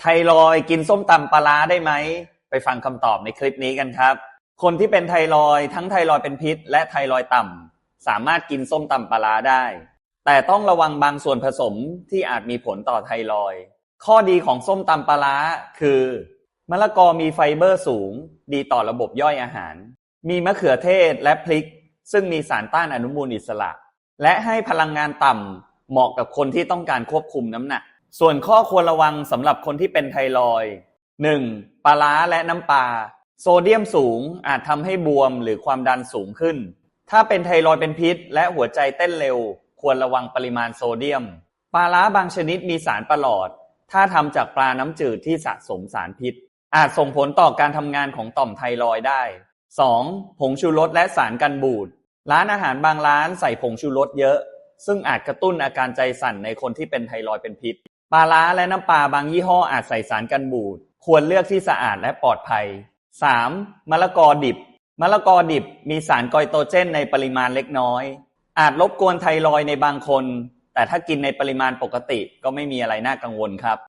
ไทรอยกินส้มตำปลาร้าได้ไหม ไปฟังคำตอบในคลิปนี้กันครับ คนที่เป็นไทรอยทั้งไทรอยเป็นพิษ และไทรอยต่ำสามารถกินส้มตำปลาร้าได้ แต่ต้องระวังบางส่วนผสมที่อาจมีผลต่อไทรอย ข้อดีของส้มตำปลาร้าคือ มะละกอมีไฟเบอร์สูง ดีต่อระบบย่อยอาหาร มีมะเขือเทศและพริก ซึ่งมีสารต้านอนุมูลอิสระ และให้พลังงานต่ำเหมาะกับคนที่ต้องการควบคุมน้ำหนัก ส่วนข้อควรระวังสำหรับคนที่เป็นไทรอยด์ 1. ปลาร้าและน้ำปลาโซเดียมสูงอาจทำให้บวมหรือความดันสูงขึ้น ถ้าเป็นไทรอยเป็นพิษ และหัวใจเต้นเร็ว ควรระวังปริมาณโซเดียม ปลาร้าบางชนิดมีสารประหลอด ถ้าทำจากปลาน้ำจืดที่สะสมสารพิษ อาจส่งผลต่อการทำงานของต่อมไทรอยได้ 2. ผงชูรสและสารกันบูด ร้านอาหารบางร้านใส่ผงชูรสเยอะ ซึ่งอาจกระตุ้นอาการใจสั่นในคนที่เป็นไทรอยเป็นพิษ ปลาร้าและน้ำปลาบางยี่ห้ออาจใส่สารกันบูด ควรเลือกที่สะอาดและปลอดภัย 3. มะละกอดิบ มะละกอดิบมีสารไกอยโตรเจนในปริมาณเล็กน้อย อาจรบกวนไทรอยในบางคน แต่ถ้ากินในปริมาณปกติก็ไม่มีอะไรน่ากังวลครับ